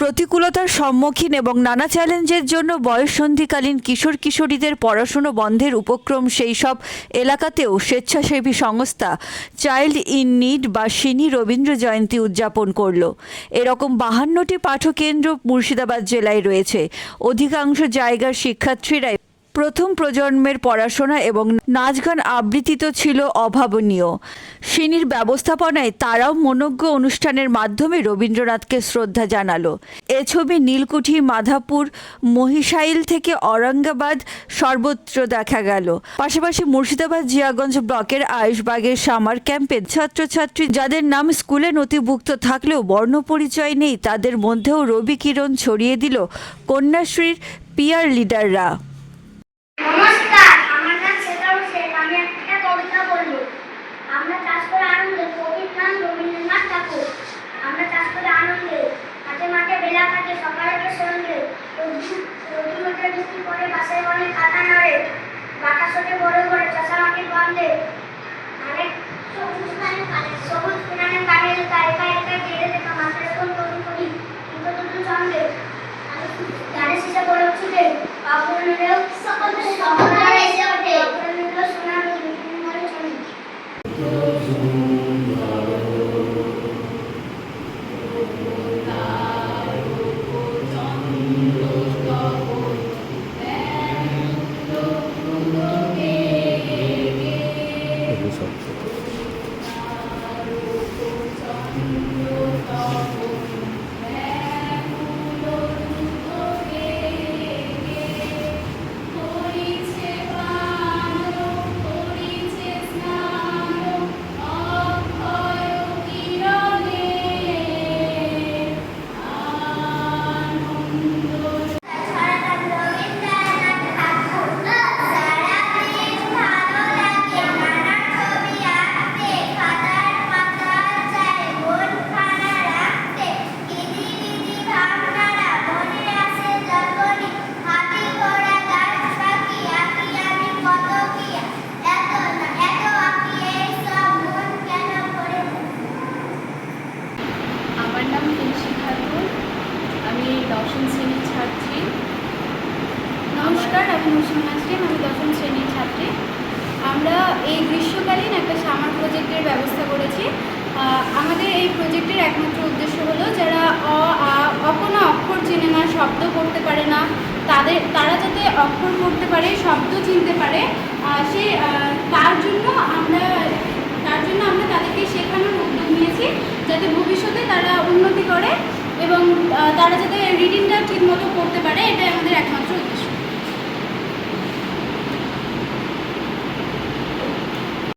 প্রতিকূলতার সম্মুখীন এবং নানা চ্যালেঞ্জের জন্য বয়ঃসন্ধিকালীন কিশোর কিশোরীদের পড়াশুনো বন্ধের উপক্রম সেই সব এলাকাতেও স্বেচ্ছাসেবী সংস্থা চাইল্ড ইন নিড বা সিনি রবীন্দ্র জয়ন্তী উদযাপন করল। এরকম বাহান্নটি পাঠকেন্দ্র মুর্শিদাবাদ জেলায় রয়েছে। অধিকাংশ জায়গার শিক্ষার্থীরাই প্রথম প্রজন্মের পড়াশোনা এবং নাচ গান আবৃত্তি তো ছিল অভাবনীয়। সিনির ব্যবস্থাপনায় তারাও মনজ্ঞ অনুষ্ঠানের মাধ্যমে রবীন্দ্রনাথকে শ্রদ্ধা জানালো। এ ছবি নীলকুঠি, মাধাপুর মহিষাইল থেকে ঔরঙ্গাবাদ সর্বত্র দেখা গেল। পাশাপাশি মুর্শিদাবাদ জিয়াগঞ্জ ব্লকের আয়ুষবাগের সামার ক্যাম্পে ছাত্রছাত্রী যাদের নাম স্কুলে নথিভুক্ত থাকলেও বর্ণ পরিচয় নেই, তাদের মধ্যেও রবি কিরণ ছড়িয়ে দিল কন্যাশ্রীর পিয়ার লিডাররা নমস্কার আমার নাম সেতাও শেখ আমি একটা কবিতা বলব আমরা চাষ করে আনন্দে কবির নাম রবীন্দ্রনাথ ঠাকুর। আমরা চাষ করে আনন্দে। মাঠে মাঠে বেলা কাটে সকালের সঙ্গে রবীন্দ্রনাথে বিক্রি করে বাসায় অনেক কাটা নাড়ে। বাতাস ওঠে বড় বড় চাষা মাটির বান্ধে মানে সবুজ সবুজ কিনারে কানে কারে কারে কারে জেলে দেখা এখন তরুণ করি কিন্তু দুটো সঙ্গে গাড়ি শেষে বলে উঠছিলেন কাপড় নিলেও সকল সকল এসে ওঠে। কাপড় নিলেও সোনার আমার খাতুন আমি দশম শ্রেণির ছাত্রী। নমস্কার, আমি মুসলিম নাসরিন, আমি দশম শ্রেণির ছাত্রী। আমরা এই গ্রীষ্মকালীন একটা সামার প্রজেক্টের ব্যবস্থা করেছি। আমাদের এই প্রজেক্টের একমাত্র উদ্দেশ্য হলো যারা অ, আ অকোনা অক্ষর চেনে না, শব্দ পড়তে পারে না, তাদের, তারা যাতে অক্ষর পড়তে পারে, শব্দ চিনতে পারে সে তার জন্য আমরা, তার জন্য আমরা তাদেরকে শেখানোর উদ্যোগ নিয়েছি, যাতে ভবিষ্যতে তারা উন্নতি করে। এবং তারা যাতে রিডিংটা ঠিকমতো করতে পারে এটাই আমাদের